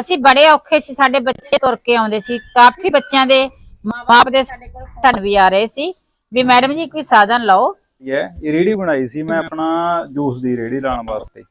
ਅਸੀਂ ਬੜੇ ਔਖੇ ਸੀ, ਸਾਡੇ ਬੱਚੇ ਤੁਰ ਕੇ ਆਉਂਦੇ ਸੀ। ਕਾਫੀ ਬੱਚਿਆਂ ਦੇ ਮਾਪੇ ਦੇ ਸਾਡੇ ਕੋਲ ਧਨ ਵੀ ਆ ਰਹੇ ਸੀ। ਵੀ ਮੈਡਮ ਜੀ, ਕੋਈ ਸਾਧਨ ਲਾਓ। ਹੈ, ਇਹ ਰੇੜੀ ਬਣਾਈ ਸੀ, ਮੈਂ ਆਪਣਾ ਜੂਸ ਦੀ ਰੇੜੀ ਲਾਉਣ ਵਾਸਤੇ।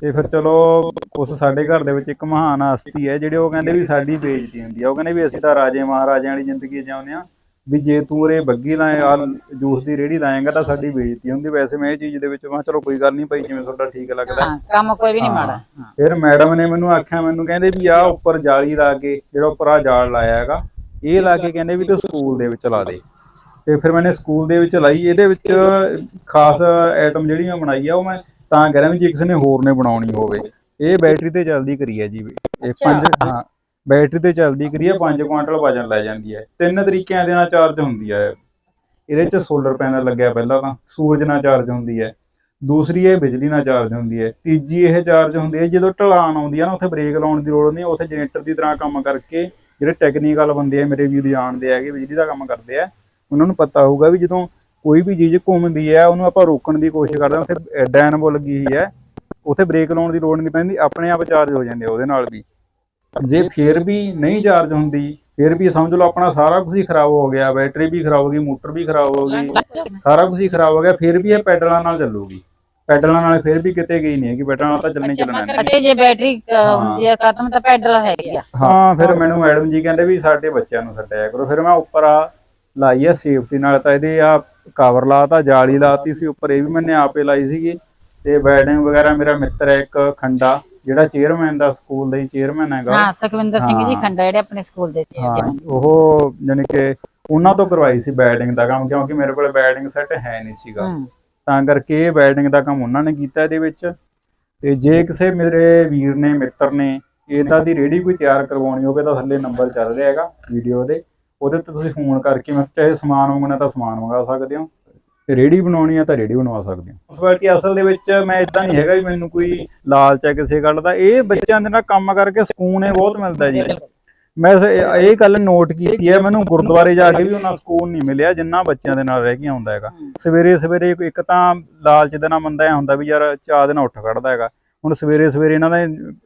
ਤੇ ਫਿਰ ਚਲੋ, ਉਸ ਸਾਡੇ ਘਰ ਦੇ ਵਿੱਚ ਇੱਕ ਮਹਾਨ ਹਸਤੀ ਹੈ, ਜਿਹੜੇ ਉਹ ਕਹਿੰਦੇ ਵੀ ਸਾਡੀ ਬੇਇੱਜ਼ਤੀ ਹੁੰਦੀ ਆ ਉਹ ਕਹਿੰਦੇ ਵੀ ਅਸੀਂ ਤਾਂ ਰਾਜੇ, ਮਹਾਰਾਜਿਆਂ ਵਾਲੀ ਜ਼ਿੰਦਗੀ ਜਿਉਂਦੇ ਆ ਵੀ ਜੇ ਤੂੰ ਉਰੇ ਬੱਗੀ ਲਾਏ ਆ ਜੂਸ ਦੀ ਰੇੜੀ ਲਾਏਗਾ ਤਾਂ ਸਾਡੀ ਬੇਇੱਜ਼ਤੀ ਹੁੰਦੀ ਵੈਸੇ ਮੈਂ ਇਹ ਚੀਜ਼ ਦੇ ਵਿੱਚ ਮੈਂ ਚਲੋ ਕੋਈ ਗੱਲ ਨਹੀਂ ਭਾਈ ਜਿਵੇਂ ਤੁਹਾਡਾ ਠੀਕ ਲੱਗਦਾ ਹਾਂ ਕੰਮ ਕੋਈ ਵੀ ਨਹੀਂ। ਮਾੜਾ। ਫਿਰ ਮੈਡਮ ਨੇ ਮੈਨੂੰ ਆਖਿਆ ਮੈਨੂੰ ਕਹਿੰਦੇ ਵੀ ਆ ਉੱਪਰ ਜਾਲੀ ਲਾ ਕੇ ਜਿਹੜਾ ਉੱਪਰ ਆ ਜਾਲ ਲਾਇਆ ਹੈਗਾ ਇਹ ਲਾ ਕੇ ਕਹਿੰਦੇ ਵੀ ਤੂੰ ਸਕੂਲ ਦੇ ਵਿੱਚ ਲਾ ਦੇ ਤੇ ਫਿਰ ਮੈਨੇ ਸਕੂਲ ਦੇ ਵਿੱਚ ਲਾਈ ਇਹਦੇ ਵਿੱਚ ਖਾਸ ਆਈਟਮ ਜਿਹੜੀ ਮੈਂ ਬਣਾਈ ਆ ਉਹ ਮੈਂ ਤਾਂ ਕਹਿ ਰਿਹਾ ਵੀ ਜੇ ਕਿਸੇ ਨੇ ਹੋਰ ਨੇ ਬਣਾਉਣੀ ਹੋਵੇ ਇਹ ਬੈਟਰੀ ਤੇ ਚੱਲਦੀ ਕਰੀ ਹੈ ਜੀ ਇਹ। ਪੰਜ ਹਾਂ ਬੈਟਰੀ ਤੇ ਚੱਲਦੀ ਕਰੀ ਹੈ 5 ਕੁਆਂਟਲ ਵਜਨ ਲੈ ਜਾਂਦੀ ਹੈ। ਤਿੰਨ ਤਰੀਕਿਆਂ ਦੇ ਨਾਲ ਚਾਰਜ ਹੁੰਦੀ ਹੈ। ਇਹਦੇ 'ਚ ਸੋਲਰ ਪੈਨਲ ਲੱਗਿਆ ਪਹਿਲਾਂ ਤਾਂ ਸੂਰਜ ਨਾਲ ਚਾਰਜ ਹੁੰਦੀ ਹੈ। ਦੂਸਰੀ ਇਹ ਬਿਜਲੀ ਨਾਲ ਚਾਰਜ ਹੁੰਦੀ ਹੈ। ਤੀਜੀ ਇਹ ਚਾਰਜ ਹੁੰਦੀ ਹੈ ਜਦੋਂ ਢਲਾਣ ਆਉਂਦੀ ਹੈ ਨਾ ਉੱਥੇ ਬ੍ਰੇਕ ਲਾਉਣ ਦੀ ਲੋੜ ਨਹੀਂ ਉੱਥੇ ਜਨਰੇਟਰ ਦੀ ਤਰ੍ਹਾਂ ਕੰਮ ਕਰਕੇ ਜਿਹੜੇ ਟੈਕਨੀਕਲ ਬੰਦੇ ਆ ਮੇਰੇ ਵੀਰ ਜਾਣਦੇ ਹੈਗੇ ਬਿਜਲੀ ਦਾ ਕੰਮ ਕਰਦੇ ਆ ਉਹਨਾਂ ਨੂੰ ਪਤਾ ਹੋਊਗਾ ਵੀ ਜਦੋਂ ਕੋਈ ਵੀ ਚੀਜ਼ ਘੁੰਮਦੀ ਹੈ ਉਹਨੂੰ ਆਪਾਂ ਰੋਕਣ ਦੀ ਕੋਸ਼ਿਸ਼ ਕਰਦੇ ਹਾਂ ਉੱਥੇ ਡਾਇਨਮੋ ਲੱਗੀ ਹੋਈ ਹੈ ਉੱਥੇ ਬ੍ਰੇਕ ਲਾਉਣ ਦੀ ਲੋੜ ਨਹੀਂ ਪੈਂਦੀ ਆਪਣੇ ਆਪ ਚਾਰਜ ਹੋ ਜਾਂਦੇ ਆ ਉਹਦੇ ਨਾਲ ਵੀ। ਜੇ ਫੇਰ ਵੀ ਨਹੀਂ ਚਾਰਜ ਹੁੰਦੀ ਫਿਰ ਵੀ ਸਮਝ ਲਓ ਆਪਣਾ ਸਾਰਾ ਕੁਝ ਹੀ ਖਰਾਬ ਹੋ ਗਿਆ ਬੈਟਰੀ ਵੀ ਖਰਾਬ ਹੋ ਗਈ ਮੋਟਰ ਵੀ ਖਰਾਬ ਹੋ ਗਈ ਸਾਰਾ ਕੁਝ ਹੀ ਖਰਾਬ ਹੋ ਗਿਆ ਫਿਰ ਵੀ ਇਹ ਪੈਡਲਾਂ ਨਾਲ ਚੱਲੂਗੀ। ਪੈਡਲਾਂ ਨਾਲ ਫਿਰ ਵੀ ਕਿਤੇ ਗਈ ਨਹੀਂ ਹੈਗੀ ਪੈਡਲਾਂ ਨਾਲ ਤਾਂ ਚੱਲਣੀ ਚੱਲਣਾ। ਮਗਰ ਜੇ ਬੈਟਰੀ ਹੁੰਦੀ ਹੈ। ਖਤਮ ਤਾਂ ਪੈਡਲ ਹੈਗੀ ਆ। ਹਾਂ ਫਿਰ ਮੈਨੂੰ ਮੈਡਮ ਜੀ ਕਹਿੰਦੇ ਵੀ ਸਾਡੇ ਬੱਚਿਆਂ ਨੂੰ ਛੱਡਿਆ ਕਰੋ ਫਿਰ ਮੈਂ ਉੱਪਰ ਆ ਲਾਈ ਆ ਸੇਫਟੀ ਨਾਲ ਤਾਂ ਇਹਦੇ ਆ ਕਵਰ ਲਾਤਾ ਜਾਲੀ ਲਾਤੀ ਸੀ ਉੱਪਰ ਇਹ ਵੀ ਮੈਨੇ ਆਪੇ ਲਾਈ ਸੀਗੀ। ਤੇ ਬੈਡਿੰਗ ਵਗੈਰਾ ਮੇਰਾ ਮਿੱਤਰ ਹੈ ਇੱਕ ਖੰਡਾ। ਜਿਹੜਾ ਚੇਅਰਮੈਨ ਦਾ ਸਕੂਲ ਦਾ ਹੀ ਚੇਅਰਮੈਨ ਹੈਗਾ। ਹਾਂ ਸੁਖਵਿੰਦਰ ਸਿੰਘ ਜੀ। ਖੰਡਾ ਜਿਹੜੇ ਆਪਣੇ ਸਕੂਲ ਦੇ ਚੇਅਰਮੈਨ ਉਹ ਜਾਣੀ ਕਿ ਉਹਨਾਂ ਤੋਂ ਕਰਵਾਈ ਸੀ ਬੈਡਿੰਗ ਦਾ ਕੰਮ ਕਿਉਂਕਿ ਮੇਰੇ ਕੋਲ ਬੈਡਿੰਗ ਸੈੱਟ ਹੈ ਨਹੀਂ ਸੀਗਾ। ਤਾਂ ਕਰਕੇ ਇਹ ਬੈਡਿੰਗ ਦਾ ਕੰਮ ਉਹਨਾਂ ਨੇ ਕੀਤਾ ਇਹਦੇ ਵਿੱਚ। ਤੇ ਜੇ ਕਿਸੇ ਮੇਰੇ ਵੀਰ ਨੇ ਮਿੱਤਰ ਨੇ ਇਦਾਂ ਦੀ ਰੇੜੀ ਕੋਈ ਤਿਆਰ ਕਰਵਾਉਣੀ ਹੋਵੇ ਤਾਂ ਥੱਲੇ ਨੰਬਰ ਚੱਲ ਰਿਹਾ ਹੈਗਾ ਵੀਡੀਓ ਦੇ। ਉਹਦੇ ਤੇ ਤੁਸੀਂ ਫੋਨ ਕਰਕੇ ਮੈਂ ਚਾਹੇ ਸਮਾਨ ਮੰਗਣਾ ਤਾਂ ਸਮਾਨ ਮੰਗਾ ਸਕਦੇ ਹੋ। ਤੇ ਰੇੜੀ ਬਣਾਉਣੀ ਆ ਤਾਂ ਰੇੜੀ ਬਣਵਾ ਸਕਦੇ ਹੋ ਉਸ ਵਾਰ ਕੀ ਅਸਲ ਦੇ ਵਿੱਚ ਮੈਂ ਇਦਾਂ ਨਹੀਂ ਹੈਗਾ ਵੀ ਮੈਨੂੰ ਕੋਈ ਲਾਲਚ ਹੈ ਕਿਸੇ ਗੱਲ ਦਾ। ਇਹ ਬੱਚਿਆਂ ਦੇ ਨਾਲ ਕੰਮ ਕਰਕੇ ਸਕੂਨ ਇਹ ਬਹੁਤ ਮਿਲਦਾ ਜੀ। ਮੈਂ ਇਹ ਇਹ ਗੱਲ ਨੋਟ ਕੀਤੀ ਹੈ। ਮੈਨੂੰ ਗੁਰਦੁਆਰੇ ਜਾ ਕੇ ਵੀ ਉਹਨਾਂ ਸਕੂਨ ਨਹੀਂ ਮਿਲਿਆ ਜਿੰਨਾ ਬੱਚਿਆਂ ਦੇ ਨਾਲ ਰਹਿ ਕੇ ਆਉਂਦਾ ਹੈਗਾ। ਸਵੇਰੇ ਸਵੇਰੇ ਇੱਕ- ਤਾਂ ਲਾਲਚ ਦੇ ਨਾਲ ਬੰਦਾ ਐ ਹੁੰਦਾ ਵੀ ਯਾਰ ਚਾਹ ਦੇ ਨਾਲ ਉੱਠ ਖੜਦਾ ਹੈਗਾ। ਹੁਣ ਸਵੇਰੇ ਸਵੇਰੇ ਇਹਨਾਂ ਦੇ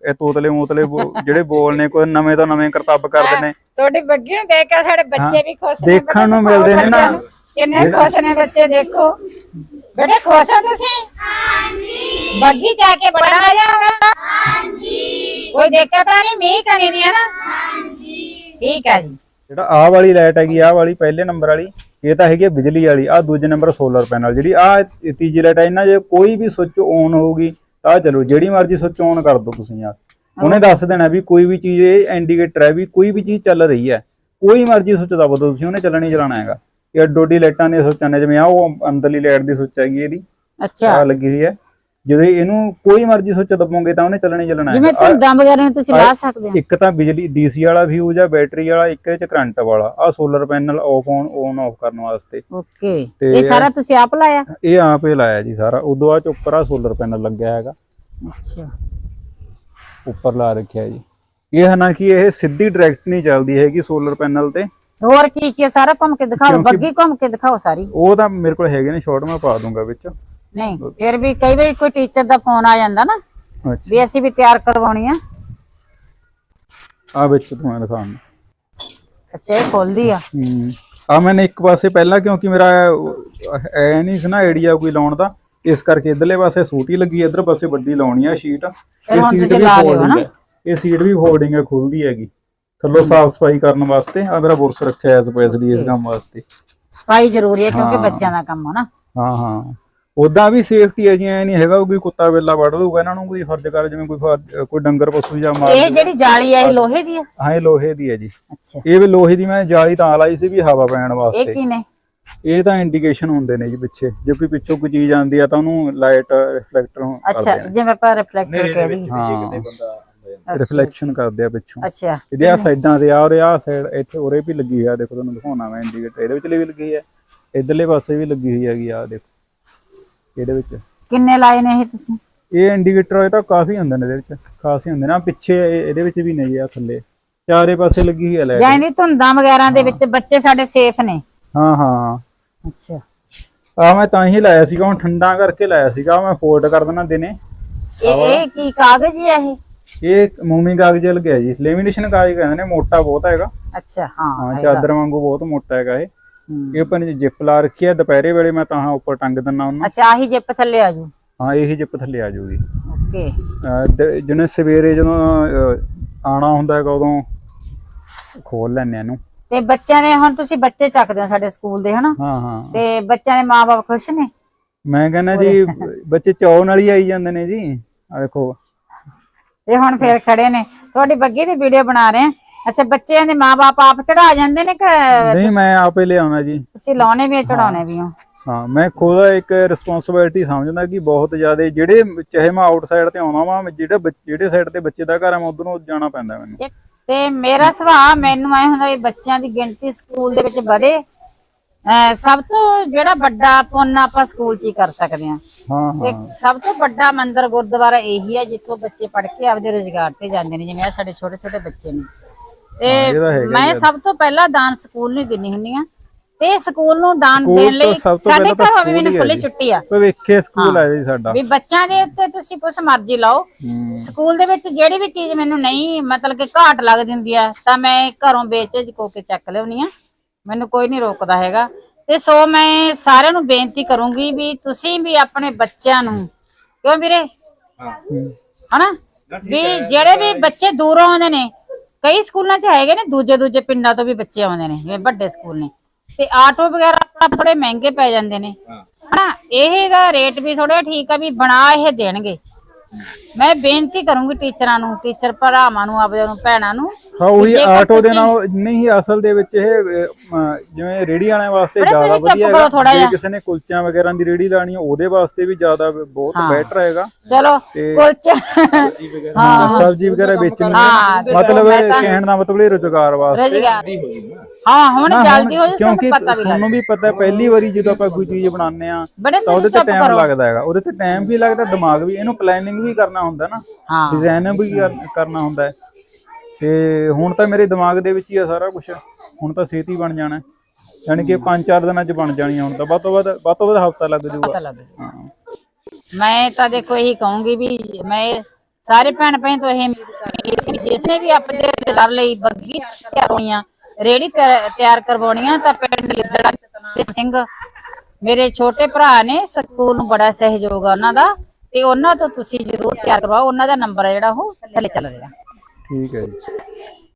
ਇਹ ਤੋਤਲੇ ਮੋਤਲੇ ਜਿਹੜੇ ਬੋਲ ਨੇ ਕੋਈ ਨਵੇਂ ਤੋਂ ਨਵੇਂ ਕਰਤੱਵ ਕਰਦੇ ਨੇ। ਤੁਹਾਡੀ ਬੱਗੀ ਨੂੰ ਦੇਖ ਕੇ ਸਾਡੇ ਬੱਚੇ ਵੀ ਖੁਸ਼ ਨੇ ਦੇਖਣ ਨੂੰ ਮਿਲਦੇ ਨੇ ਨਾ। ਕਿੰਨੇ ਖੁਸ਼ ਨੇ ਬੱਚੇ ਦੇਖੋ। ਬੇਟੇ ਖੁਸ਼ ਹੋ ਤੁਸੀਂ? ਹਾਂਜੀ। ਬੱਗੀ ਜਾ ਕੇ ਬੜਾ ਮਜ਼ਾ ਆਉਂਦਾ। ਹਾਂਜੀ। ਕੋਈ ਦੇਖਿਆ ਤਾਂ ਨਹੀਂ ਮੀਂਹ ਕਣੀ ਨਹੀਂ ਹੈ ਨਾ ਹਾਂਜੀ। ਠੀਕ ਹੈ ਜੀ। ਜਿਹੜਾ ਆਹ ਵਾਲੀ ਲਾਈਟ ਹੈਗੀ ਆਹ ਵਾਲੀ ਪਹਿਲੇ ਨੰਬਰ ਵਾਲੀ ਇਹ ਤਾਂ ਹੈਗੀ ਬਿਜਲੀ ਵਾਲੀ ਆਹ ਦੂਜੇ ਨੰਬਰ ਸੋਲਰ ਪੈਨਲ ਜਿਹੜੀ ਆਹ ਤੀਜੀ ਲਾਈਟ ਹੈ ਇਹਨਾਂ ਜੇ ਕੋਈ ਵੀ ਸੁੱਚ ਔਨ ਹੋਊਗੀ ਤਾਂ ਚਲੋ ਜਿਹੜੀ ਮਰਜ਼ੀ ਸੁੱਚ ਔਨ ਕਰ ਦਿਓ ਤੁਸੀਂ ਯਾਰ। ਉਹਨੇ ਦੱਸ ਦੇਣਾ ਵੀ ਕੋਈ ਵੀ ਚੀਜ਼ ਇਹ ਇੰਡੀਕੇਟਰ ਹੈ ਵੀ ਕੋਈ ਵੀ ਚੀਜ਼ ਚੱਲ ਰਹੀ ਹੈ। ਕੋਈ ਮਰਜ਼ੀ ਸੁੱਚ ਦਬਾ ਦਿਓ ਤੁਸੀਂ ਉਹਨੇ ਚੱਲਣੀ ਚਲਾਣਾ ਹੈਗਾ। ਇਹ ਡੋਡੀ ਲਾਈਟਾਂ ਦੀਆਂ ਸੁੱਚਾਂ ਨੇ ਜਿਵੇਂ ਆ ਉਹ ਅੰਦਰਲੀ ਲਾਈਟ ਦੀ ਸੁੱਚ ਹੈਗੀ ਇਹਦੀ ਅੱਛਾ। ਆ ਲੱਗੀ ਹੋਈ ਹੈ। ਜਦੋਂ ਇਹਨੂੰ ਕੋਈ ਮਰਜ਼ੀ ਸੁੱਚ ਦਬਾਓਗੇ ਤਾਂ ਉਹਨੇ ਚੱਲਣੀ ਚੱਲਣਾ ਜਿਵੇਂ ਹੈਗਾ। ਆਹ- ਧੁੰਦਾਂ ਵਗੈਰਾ ਨੂੰ ਤੁਸੀਂ ਲਾ ਸਕਦੇ ਹੋ। ਇੱਕ ਤਾਂ ਬਿਜਲੀ ਡੀਸੀ ਵਾਲਾ ਫਿਊਜ਼ ਆ ਬੈਟਰੀ ਵਾਲਾ ਇੱਕ ਇਹ ਚ ਕਰੰਟ ਵਾਲਾ। ਆ solar panel off on on off ਕਰਨ ਵਾਸਤੇ। ਓਕੇ। ਇਹ ਸਾਰਾ ਤੁਸੀਂ ਆਪ ਲਾਇਆ? ਇਹ ਆਪੇ ਲਾਇਆ ਜੀ ਸਾਰਾ। ਉਦੋਂ ਆ ਚ ਉੱਪਰ ਆ ਸੋਲਰ ਪੈਨਲ ਲੱਗਿਆ ਹੈਗਾ। ਅੱਛਾ। ਉੱਪਰ ਲਾ ਰੱਖਿਆ ਜੀ। ਇਹ ਹੈ ਨਾ ਕਿ ਇਹ ਸਿੱਧੀ ਡਾਇਰੈਕਟ ਨਹੀਂ ਚੱਲਦੀ ਹੈਗੀ ਸੋਲਰ ਪੈਨਲ ਤੇ। ਹੋਰ ਕੀ ਕੀ? ਸਾਰਾ ਘੁੰਮ ਕੇ ਦਿਖਾਓ ਕਿਉਂਕਿ- ਬੱਗੀ ਘੁੰਮ ਕੇ ਦਿਖਾਓ ਸਾਰੀ। ਉਹ ਤਾਂ ਮੇਰੇ ਕੋਲ ਹੈਗੇ ਨੇ ਸ਼ਾਰਟ ਮੈਂ ਪਾ ਦੂੰਗਾ ਵਿੱਚ। ਨਹੀਂ ਫਿਰ ਵੀ ਕਈ ਵਾਰੀ ਕੋਈ ਟੀਚਰ ਦਾ ਫੋਨ ਆ ਜਾਂਦਾ ਨਾ ਅੱਛਾ। ਵੀ ਅਸੀਂ ਵੀ ਤਿਆਰ ਕਰਵਾਉਣੀ ਆ। ਆ ਵਿੱਚ ਤੂੰ ਮੈਂ ਦਿਖਾਉਣਾ ਅੱਛਾ ਇਹ ਖੋਲਦੀ ਆ। ਹੂੰ। ਆ ਮੈਨੇ ਇੱਕ ਪਾਸੇ ਪਹਿਲਾਂ ਕਿਉਂਕਿ ਮੇਰਾ ਐ ਨਹੀਂ ਸੀ ਨਾ ਆਈਡੀਆ ਕੋਈ ਲਾਉਣ ਦਾ ਇਸ ਕਰਕੇ ਇਧਰਲੇ ਪਾਸੇ ਛੋਟੀ ਲੱਗੀ ਇਧਰ ਪਾਸੇ ਵੱਡੀ ਲਾਉਣੀ ਆ ਸ਼ੀਟ ਇਹ ਹੁਣ ਸੀਟ ਤੁਸੀਂ ਵੀ ਲਾ ਲਿਓ folding ਹਨਾ? ਹੈ। ਇਹ ਸੀਟ ਵੀ ਫੋਲਡਿੰਗ ਹੈ ਖੁੱਲਦੀ ਹੈਗੀ। ਥੱਲੋਂ ਸਾਫ਼ ਸਫ਼ਾਈ ਕਰਨ ਵਾਸਤੇ ਆ ਮੇਰਾ ਬੁਰਸ ਰੱਖਿਆ ਹੈ ਸਪੈਸ਼ਲੀ ਇਸ ਕੰਮ ਵਾਸਤੇ। ਸਫ਼ਾਈ ਜ਼ਰੂਰੀ ਹੈ ਕਿਉਂਕਿ ਹਾਂ। ਬੱਚਿਆਂ ਦਾ ਕੰਮ ਹੈ ਨਾ। ਹਾਂ ਹਾਂ। ਉਦਾਂ ਵੀ ਸੇਫਟੀ ਹੈ ਜੀ ਐ ਨਹੀਂ ਹੈਗਾ ਕੋਈ ਕੁੱਤਾ ਵੇਲਾ ਵੜ ਲੂਗਾ ਇਹਨਾਂ ਨੂੰ ਕੋਈ ਫਰਜ਼ ਕਰ ਜਿਵੇਂ ਕੋਈ ਫਰ- ਕੋਈ ਡੰਗਰ ਪਸ਼ੂ ਜਾਂ ਮਾਰ ਇਹ ਜਿਹੜੀ ਜਾਲੀ ਆ ਇਹ ਲੋਹੇ ਦੀ ਆ ਹਾਂ ਇਹ ਲੋਹੇ ਦੀ ਹੈ ਜੀ। ਅੱਛਾ। ਇਹ ਵੀ ਲੋਹੇ ਦੀ ਮੈਂ ਜਾਲੀ ਤਾਂ ਲਾਈ ਸੀ ਵੀ ਹਵਾ ਪੈਣ ਇਹ ਵਾਸਤੇ। ਕੀ ਨੇ ਇਹ ਤਾਂ ਇੰਡੀਕੇਸ਼ਨ ਹੁੰਦੇ ਨੇ ਜੀ ਪਿੱਛੇ। ਜੇ ਕੋਈ ਪਿੱਛੋਂ ਕੋਈ ਚੀਜ਼ ਆਉਂਦੀ ਆ ਤਾਂ ਉਹਨੂੰ ਲਾਈਟ ਰਿਫਲੈਕਟਰ ਅੱਛਾ ਜਿਵੇਂ ਆਪਾਂ ਰਿਫਲੈਕਟਰ ਕਹਿ ਦੀ ਹਾਂ ਰਿਫਲੈਕਸ਼ਨ ਕਰਦੇ ਆ ਪਿੱਛੋਂ। ਅੱਛਾ। ਇਹਦੇ ਆ ਸਾਈਡਾਂ ਤੇ ਆ ਔਰ ਆ ਸਾਈਡ ਇੱਥੇ ਉਰੇ ਵੀ ਲੱਗੀ ਹੋਈ ਆ ਦੇਖੋ ਤੁਹਾਨੂੰ ਦਿਖਾਉਣਾ ਮੈਂ ਇੰਡੀਕੇਟਰ ਇਹਦੇ ਵਿੱਚ ਵੀ ਲੱਗੀ ਹੈ ਇਧਰਲੇ ਪਾਸੇ ਵੀ ਲੱਗੀ ਹੋਈ ਹੈਗੀ ਆ ਦੇਖੋ। ਇਹਦੇ ਵਿੱਚ। ਕਿੰਨੇ ਲਾਏ ਨੇ ਇਹ ਤੁਸੀਂ? ਇਹ ਇੰਡੀਕੇਟਰ ਇਹ ਤਾਂ ਕਾਫੀ ਹੁੰਦੇ ਨੇ ਇਹਦੇ ਵਿੱਚ ਖਾਸੇ ਹੁੰਦੇ ਨੇ। ਪਿੱਛੇ ਇਹ- ਇਹਦੇ ਵਿੱਚ ਵੀ ਨੇ ਜੀ ਆ ਥੱਲੇ। ਚਾਰੇ ਪਾਸੇ ਲੱਗੀ ਹੋਈ ਹੈ ਲਾਈਟ ਯਾਨੀ ਧੁੰਦਾਂ ਵਗੈਰਾ ਦੇ ਵਿੱਚ ਬੱਚੇ ਸਾਡੇ ਸੇਫ ਨੇ। ਹਾਂ ਹਾਂ। ਅੱਛਾ। ਆ ਮੈਂ ਤਾਂ ਹੀ ਲਾਇਆ ਸੀਗਾ ਹੁਣ ਠੰਡਾ ਕਰਕੇ ਲਾਇਆ ਸੀਗਾ ਮੈਂ ਫੋਲਡ ਕਰ ਦੇਣਾ ਦਿਨੇ। ਇਹ ਇਹ ਕੀ ਕਾਗਜ਼ ਹੀ ਆ ਇਹ? ਇਹ ਮੂਮੀ ਕਾਗਜ਼ ਲੱਗਿਆ ਜੀ। ਲੈਮੀਨੇਸ਼ਨ ਕਾਗਜ਼ ਕਹਿੰਦੇ ਨੇ ਮੋਟਾ ਬਹੁਤ ਹੈਗਾ। ਅੱਛਾ ਹਾਂ। ਚਾਦਰ ਵਾਂਗੂ ਬਹੁਤ ਮੋਟਾ ਹੈਗਾ ਇਹ। ਇਹ ਉੱਪਰ ਜਿਪ ਲਾ ਰੱਖੀ ਹੈ ਦੁਪਹਿਰੇ ਵੇਲੇ ਮੈਂ ਤਾਂ ਉੱਪਰ ਟੰਗ ਦਿੰਨਾ ਉਹਨੂੰ। ਅੱਛਾ ਆਹੀ ਜਿੱਪ ਥੱਲੇ ਆ ਜੂ? ਹਾਂ ਇਹੀ ਜਿਪ ਥੱਲੇ ਆ ਜਾਊਗੀ ਓਕੇ। ਜਿਹਨੇ ਸਵੇਰੇ ਜਦੋਂ ਆਉਣਾ ਹੁੰਦਾ ਹੈਗਾ ਉਦੋਂ ਖੋਲ ਲੈਣੇ ਇਹਨੂੰ। ਤੇ ਬੱਚਿਆਂ ਨੇ ਹੁਣ ਤੁਸੀਂ ਬੱਚੇ ਚੱਕਦੇ ਹੋ ਸਾਡੇ ਸਕੂਲ ਦੇ ਹਨਾ? ਹਾਂ ਹਾਂ। ਤੇ ਬੱਚਿਆਂ ਦੇ ਮਾਪੇ ਖੁਸ਼ ਨੇ? ਮੈਂ ਕਹਿੰਦਾ ਜੀ ਬੱਚੇ ਚੌ ਨਾਲ ਹੀ ਆਈ ਜਾਂਦੇ ਨੇ ਜੀ। ਆ ਦੇਖੋ। ਇਹ ਹੁਣ ਫੇਰ ਖੜੇ ਨੇ। ਤੁਹਾਡੀ ਬੱਗੀ ਦੀ ਵੀਡੀਓ ਬਣਾ ਰਹੇ ਆ ਅੱਛਾ ਬੱਚਿਆਂ ਦੇ ਮਾਪੇ ਆਪ ਚੜਾ ਜਾਂਦੇ ਨੇ ਕਿ ਨਹੀਂ ਮੈਂ ਆਪੇ ਲਿਆਉਣਾ ਜੀ। ਤੁਸੀਂ ਲਾਉਣੇ ਵੀ ਆ, ਚੜਾਉਣੇ ਵੀ ਹੋ ਹਾਂ ਮੈਂ ਖੁਦ ਇੱਕ ਰਿਸਪੌਂਸਿਬਿਲਟੀ ਸਮਝਦਾ ਕਿ ਬਹੁਤ ਜ਼ਿਆਦਾ ਜਿਹੜੇ ਚਾਹੇ ਮੈਂ ਆਊਟਸਾਈਡ ਤੇ ਆਉਣਾ ਵਾਂ ਜਿਹੜਾ ਜਿਹੜੇ ਸਾਈਡ ਤੇ ਬੱਚੇ ਦਾ ਘਰ ਹੈ ਮੈਂ ਉਧਰੋਂ ਜਾਣਾ ਪੈਂਦਾ ਮੈਨੂੰ। ਤੇ ਮੇਰਾ ਸੁਭਾਅ ਮੈਨੂੰ ਐ ਹੁੰਦਾ ਵੀ ਬੱਚਿਆਂ ਦੀ ਗਿਣਤੀ ਸਕੂਲ ਦੇ ਵਿੱਚ ਵਧੇ ਅਹ ਸਭ ਤੋਂ ਜਿਹੜਾ ਵੱਡਾ ਪੁੰਨ ਆਪਾਂ ਸਕੂਲ 'ਚ ਹੀ ਕਰ ਸਕਦੇ ਹਾਂ। ਹਾਂ ਤੇ ਹਾਂ ਸਭ ਤੋਂ ਵੱਡਾ ਮੰਦਿਰ ਗੁਰਦੁਆਰਾ ਇਹੀ ਹੈ ਜਿੱਥੋਂ ਬੱਚੇ ਪੜ੍ਹ ਕੇ ਆਪਦੇ ਰੋਜ਼ਗਾਰ ਤੇ ਜਾਂਦੇ ਨੇ ਜਿਵੇਂ ਆਹ ਸਾਡੇ ਛੋਟੇ ਛੋਟੇ ਬੱਚੇ ਨੇ। ਇਹ ਤਾਂ ਮੈਂ ਸਭ ਤੋਂ ਪਹਿਲਾਂ ਦਾਨ ਸਕੂਲ ਨੂੰ ਹੀ ਦਿੰਨੀ ਹੁੰਨੀ ਆ ਤੇ ਸਕੂਲ ਨੂੰ ਦਾਨ ਸਕੂਲ ਦੇਣ ਤੋਂ ਲਈ ਸਭ ਤੋਂ ਸਾਡੇ ਪਹਿਲਾਂ ਤਾਂ ਘਰੋਂ ਵੀ ਸਕੂਲ ਮੈਨੂੰ ਹੀ ਹੈ ਖੁੱਲੀ ਜੀ। ਛੁੱਟੀ ਆ। ਭਵਿੱਖੇ ਸਕੂਲ ਹੈ। ਜੀ ਸਾਡਾ। ਵੀ ਬੱਚਿਆਂ ਦੇ ਉੱਤੇ ਤੁਸੀਂ ਕੁਛ ਮਰਜ਼ੀ ਲਾਓ। ਹੂੰ। ਸਕੂਲ ਦੇ ਵਿੱਚ ਜਿਹੜੀ ਵੀ ਚੀਜ਼ ਮੈਨੂੰ ਨਹੀਂ ਮਤਲਬ ਕਿ ਘਾਟ ਲੱਗਦੀ ਹੁੰਦੀ ਆ ਤਾਂ ਮੈਂ ਘਰੋਂ ਵੇਚ ਝਕੋ ਕੇ ਚੱਕ ਲਿਆਉਣੀ ਆ ਮੈਨੂੰ ਕੋਈ ਨਹੀਂ ਰੋਕਦਾ ਹੈਗਾ। ਤੇ ਸੋ ਮੈਂ ਸਾਰਿਆਂ ਨੂੰ ਬੇਨਤੀ ਕਰੂੰਗੀ ਵੀ ਤੁਸੀਂ ਵੀ ਆਪਣੇ ਬੱਚਿਆਂ ਨੂੰ ਕਿਉਂ ਵੀਰੇ? ਹੂੰ। ਹਨਾ? ਵੀ ਜਿਹੜੇ ਵੀ ਬੱਚੇ ਦੂਰੋਂ ਆਉਂਦੇ ਨੇ ਕਈ ਸਕੂਲਾਂ 'ਚ ਹੈਗੇ ਨੇ ਦੂਜੇ ਦੂਜੇ ਪਿੰਡਾਂ ਤੋਂ ਵੀ ਬੱਚੇ ਆਉਂਦੇ ਨੇ ਜਿਵੇਂ ਵੱਡੇ ਸਕੂਲ ਨੇ। ਤੇ ਆਟੋ ਵਗੈਰਾ ਥੋੜੇ ਮਹਿੰਗੇ ਪੈ ਜਾਂਦੇ ਨੇ। ਹਨਾ? ਇਹ ਦਾ ਰੇਟ ਵੀ ਥੋੜਾ ਠੀਕ ਆ ਵੀ ਬਣਾ ਇਹ ਦੇਣਗੇ। ਮੈਂ ਬੇਨਤੀ ਕਰੂੰਗੀ ਟੀਚਰਾਂ ਨੂੰ ਟੀਚਰ ਭਰਾਵਾਂ ਨੂੰ ਆਪਦੇ ਨੂੰ ਭੈਣਾਂ ਨੂੰ ਹਾਂ ਉਹੀ ਜੇਕਰ ਆਟੋ ਦੇ ਤੁਸੀਂ- ਨਾਲ ਨਹੀਂ ਅਸਲ ਦੇ ਵਿੱਚ ਇਹ ਅਹ, ਜਿਵੇਂ ਰੇੜੀ ਵਾਲਿਆਂ ਵਾਸਤੇ ਜ਼ਿਆਦਾ ਤੁਸੀਂ ਚੁੱਪ ਵਧੀਆ ਕਰੋ ਹੈਗਾ। ਜੇ ਜਿਹਾ। ਕਿਸੇ ਨੇ ਕੁਲਚਿਆਂ ਵਗੈਰਾ ਦੀ ਰੇੜੀ ਲਾਣੀ ਹੈ, ਉਹਦੇ ਵਾਸਤੇ ਵੀ ਜ਼ਿਆਦਾ ਬਹੁਤ ਹਾਂ। ਬੈਟਰ ਹੈਗਾ। ਚਲੋ ਤੇ- ਕੁਲਚਾ ਹਾਂ ਸਬਜ਼ੀ ਵਗੈਰਾ ਵੇਚਣੀ ਹਾਂ, ਹੈ ਮਤਲਬ ਮੈਂ ਤਾਂ- ਕਹਿਣ ਦਾ ਮਤਲਬ ਇਹ ਰੁਜ਼ਗਾਰ ਵਾਸਤੇ। ਹਾਂ ਹੁਣ ਨਾ, ਹੁਣ ਜਲਦੀ ਹੋ ਜਾ ਕਿਉਂਕਿ ਤੁਹਾਨੂੰ ਪਤਾ ਵੀ ਲੱਗ ਤੁਹਾਨੂੰ ਵੀ ਪਤਾ ਹੈ, ਪਹਿਲੀ ਵਾਰੀ ਜਦੋਂ ਆਪਾਂ ਕੋਈ ਚੀਜ਼ ਬਣਾਉਂਦੇ ਆ ਬੜੇ ਤਾਂ ਉਹਦੇ ਤੇ ਚੁੱਪ ਟਾਈਮ ਕਰੋ। ਲੱਗਦਾ ਹੈਗਾ। ਉਹਦੇ ਤੇ ਟਾਈਮ ਵੀ ਲੱਗਦਾ ਦਿਮਾਗ ਵੀ ਇਹਨੂੰ ਪਲੈਨਿੰਗ ਵੀ ਕਰਨਾ ਹੁੰਦਾ ਨਾ ਹਾਂ। ਡਿਜ਼ਾਈਨ ਵੀ ਕਰ- ਕਰਨਾ ਹੁੰਦਾ ਹੈ। ਤੇ ਹੁਣ ਤਾਂ ਮੇਰੇ ਦਿਮਾਗ ਦੇ ਵਿੱਚ ਹੀ ਆ ਸਾਰਾ ਕੁਝ ਹੁਣ ਤਾਂ ਛੇਤੀ ਬਣ ਜਾਣਾ। ਹੈ। ਯਾਨੀ ਕਿ 5-4 ਦਿਨਾਂ ਚ ਬਣ ਜਾਣੀ ਹੁਣ ਤਾਂ। ਵੱਧ ਤੋਂ ਵੱਧ ਵੱਧ ਤੋਂ ਵੱਧ ਹਫਤਾ ਲੱਗ ਪਤਾ ਜਾਊਗਾ ਲੱਗ ਜਾਊ। ਹਾਂ। ਮੈਂ ਤਾਂ ਦੇਖੋ ਇਹੀ ਕਹੂੰਗੀ ਵੀ ਮੈਂ ਸਾਰੇ ਭੈਣ ਭੈਣ ਤੋਂ ਇਹ ਉਮੀਦ ਕਰਦੀ ਕਿ ਜਿਸ ਨੇ ਵੀ ਆਪਣੇ ਰੁਜ਼ਗਾਰ ਲਈ ਬੱਗੀ ਕਰਵਾਉਣੀਆਂ ਰੇੜੀ ਤਿਆਰ ਤਿਆਰ ਕਰਵਾਉਣੀਆਂ ਤਾਂ ਪਿੰਡ ਲਿੱਦੜਾ ਸਿੰਘ ਮੇਰੇ ਛੋਟੇ ਭਰਾ ਨੇ ਸਕੂਲ ਨੂੰ ਬੜਾ ਸਹਿਯੋਗ ਆ ਉਹਨਾਂ ਦਾ। ਤੇ ਉਹਨਾਂ ਤੋਂ ਤੁਸੀਂ ਜ਼ਰੂਰ ਤਿਆਰ ਕਰਵਾਓ, ਉਹਨਾਂ ਦਾ ਨੰਬਰ ਹੈ ਜਿਹੜਾ ਉਹ ਥੱਲੇ ਚੱਲ ਰਿਹਾ ਠੀਕ ਹੈ ਜੀ।